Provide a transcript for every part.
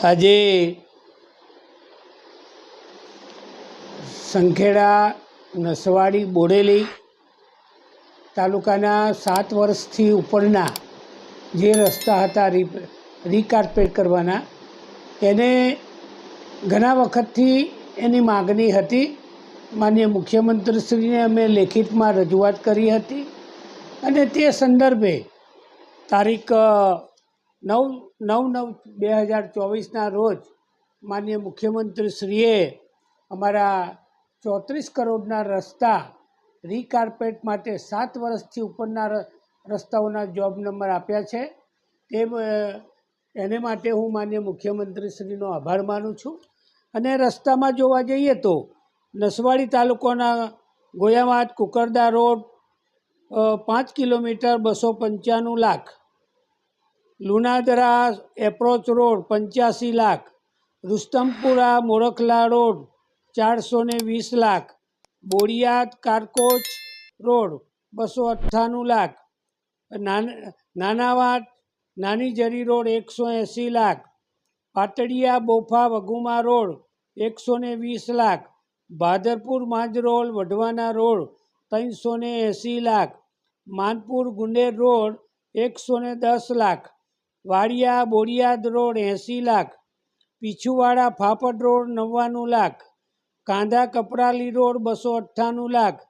આજે સંખેડા નસવાડી બોડેલી તાલુકાના સાત વર્ષથી ઉપરના જે રસ્તા હતા રી રીકાર્પેટ કરવાના, એને ઘણા વખતથી એની માગણી હતી. માન્ય મુખ્યમંત્રીશ્રીને અમે લેખિતમાં રજૂઆત કરી હતી અને તે સંદર્ભે તારીખ નવ નવ નવ બે હજાર ચોવીસના રોજ માનનીય મુખ્યમંત્રીશ્રીએ અમારા ચોત્રીસ કરોડના રસ્તા રીકાર્પેટ માટે સાત વર્ષથી ઉપરના રસ્તાઓના જોબ નંબર આપ્યા છે. તે એને માટે હું માનનીય મુખ્યમંત્રીશ્રીનો આભાર માનું છું. અને રસ્તામાં જોવા જઈએ તો નસવાડી તાલુકાના ગોયામાટ કુકરદા રોડ પાંચ કિલોમીટર બસો પંચાણું લાખ લુણાદરા એપ્રોચ રોડ, પંચ્યાસી લાખ. રુસ્તમપુરા મોરખલા રોડ, ચારસો ને વીસ લાખ. બોડિયાદ કારકોચ રોડ, બસો અઠ્ઠાણું લાખ. નાન- નાનાવાડ નાની જરી રોડ, એકસો એંસી લાખ. પાટડિયા બોફા વઘુમા રોડ, એકસો ને વીસ લાખ. ભાદરપુર માંજરોલ વઢવાના રોડ, ત્રણસો ને એંસી લાખ. માનપુર ગુંડેર રોડ, એકસો ને દસ લાખ. વાડિયા, બોડિયાદ રોડ એંસી લાખ, પીછુવાડા, ફાફડ રોડ નવ્વાણું લાખ, કાંધા, કપરાલી રોડ બસો અઠ્ઠાણું લાખ,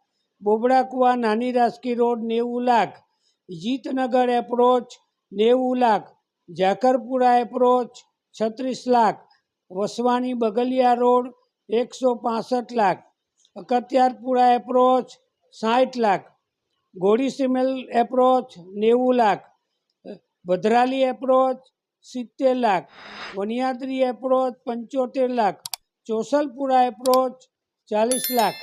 બોબડાકુવા, નાની રાસકી રોડ નેવું લાખ જીતનગર એપ્રોચ નેવું લાખ, ઝાકરપુરા એપ્રોચ છત્રીસ લાખ, વસવાણી બગલિયા રોડ એકસો પાસઠ લાખ અકત્યારપુરા એપ્રોચ સાઠ લાખ ઘોડીસીમેલ એપ્રોચ નેવું લાખ ભદ્રાલી એપ્રોચ સિત્તેર લાખ વનિયાદરી એપ્રોચ પંચોતેર લાખ, ચોસલપુરા એપ્રોચ ચાલીસ લાખ.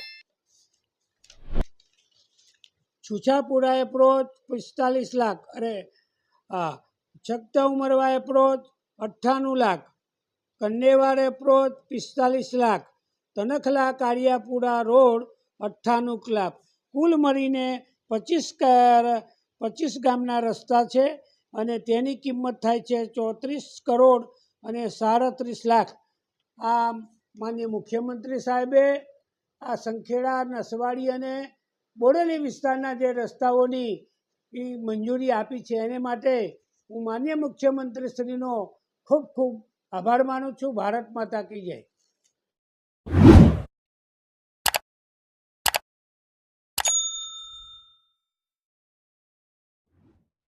છુછાપુરા એપ્રોચ પિસ્તાલીસ લાખ. અરે, હા છકતા ઉમરવા એપ્રોચ અઠ્ઠાણું લાખ. કન્નેવાર એપ્રોચ પિસ્તાલીસ લાખ. તનખલા કાળિયાપુરા રોડ અઠ્ઠાણું લાખ કુલ મળીને પચીસ પચીસ ગામના રસ્તા છે. અને તેની કિંમત થાય છે ચોત્રીસ કરોડ અને સાડત્રીસ લાખ. આ માન્ય મુખ્યમંત્રી સાહેબે આ સંખેડા, નસવાડી અને બોડેલી વિસ્તારના જે રસ્તાઓની એ મંજૂરી આપી છે એને માટે હું માન્ય મુખ્યમંત્રીશ્રીનો ખૂબ ખૂબ આભાર માનું છું. ભારત માતા કી જય.